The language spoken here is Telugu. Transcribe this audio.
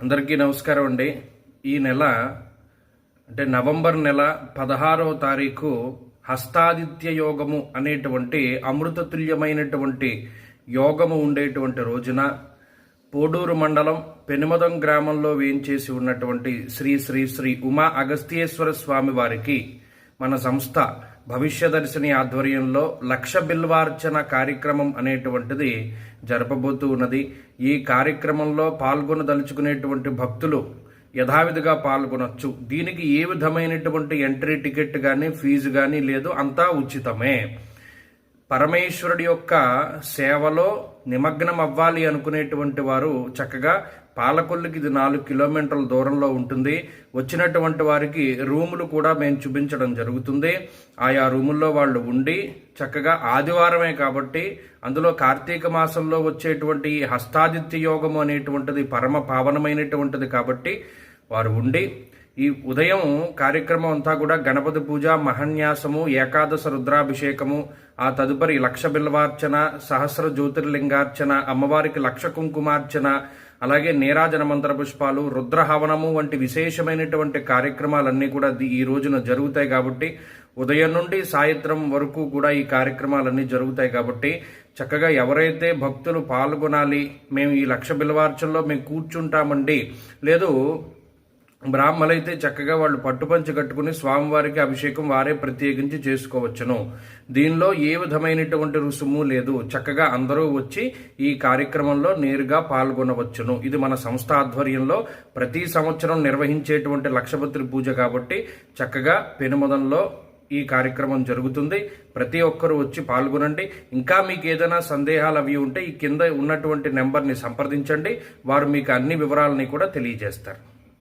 అందరికీ నమస్కారం అండి. ఈ నెల అంటే నవంబర్ నెల పదహారవ తారీఖు హస్తాదిత్య యోగము అనేటువంటి అమృతతుల్యమైనటువంటి యోగము ఉండేటువంటి రోజున పోడూరు మండలం పెనుమదం గ్రామంలో వేయించేసి ఉన్నటువంటి శ్రీ శ్రీ శ్రీ ఉమా అగస్త్యేశ్వర స్వామి వారికి మన సంస్థ భవిష్యదర్శిని ఆధ్వర్యంలో లక్ష బిల్వార్చన కార్యక్రమం అనేటువంటిది జరపబోతూ ఉన్నది. ఈ కార్యక్రమంలో పాల్గొనదలుచుకునేటువంటి భక్తులు యథావిధిగా పాల్గొనొచ్చు. దీనికి ఏ విధమైనటువంటి ఎంట్రీ టికెట్ కానీ ఫీజు కానీ లేదు. అంతా ఉచితమే. పరమేశ్వరుడి యొక్క సేవలో నిమగ్నం అవ్వాలి అనుకునేటువంటి వారు చక్కగా పాలకొల్లుకి ఇది నాలుగు కిలోమీటర్ల దూరంలో ఉంటుంది. వచ్చినటువంటి వారికి రూములు కూడా మేము చూపించడం జరుగుతుంది. ఆయా రూముల్లో వాళ్ళు ఉండి చక్కగా ఆదివారమే కాబట్టి అందులో కార్తీక మాసంలో వచ్చేటువంటి హస్తాదిత్య యోగము అనేటువంటిది పరమ పావనమైనటువంటిది కాబట్టి వారు ఉండి ఈ ఉదయం కార్యక్రమం అంతా కూడా గణపతి పూజ మహన్యాసము ఏకాదశ రుద్రాభిషేకము ఆ తదుపరి లక్ష బిల్వార్చన సహస్ర జ్యోతిర్లింగార్చన అమ్మవారికి లక్ష కుంకుమార్చన అలాగే నీరాజన మంత్ర పుష్పాలు రుద్రహవనము వంటి విశేషమైనటువంటి కార్యక్రమాలన్నీ కూడా ఈ రోజున జరుగుతాయి కాబట్టి ఉదయం నుండి సాయంత్రం వరకు కూడా ఈ కార్యక్రమాలన్నీ జరుగుతాయి కాబట్టి చక్కగా ఎవరైతే భక్తులు పాల్గొనాలి మేము ఈ లక్ష బిల్వార్చనలో మేము కూర్చుంటామండి లేదు బ్రాహ్మలైతే చక్కగా వాళ్ళు పట్టుపంచి కట్టుకుని స్వామివారికి అభిషేకం వారే ప్రత్యేకించి చేసుకోవచ్చును. దీనిలో ఏ విధమైనటువంటి రుసుము లేదు. చక్కగా అందరూ వచ్చి ఈ కార్యక్రమంలో నేరుగా పాల్గొనవచ్చును. ఇది మన సంస్థ ఆధ్వర్యంలో ప్రతి సంవత్సరం నిర్వహించేటువంటి లక్షపత్రి పూజ కాబట్టి చక్కగా పెనుమదంలో ఈ కార్యక్రమం జరుగుతుంది. ప్రతి ఒక్కరూ వచ్చి పాల్గొనండి. ఇంకా మీకు ఏదైనా సందేహాలు అవి ఉంటే ఈ కింద ఉన్నటువంటి నెంబర్ని సంప్రదించండి. వారు మీకు అన్ని వివరాలని కూడా తెలియజేస్తారు.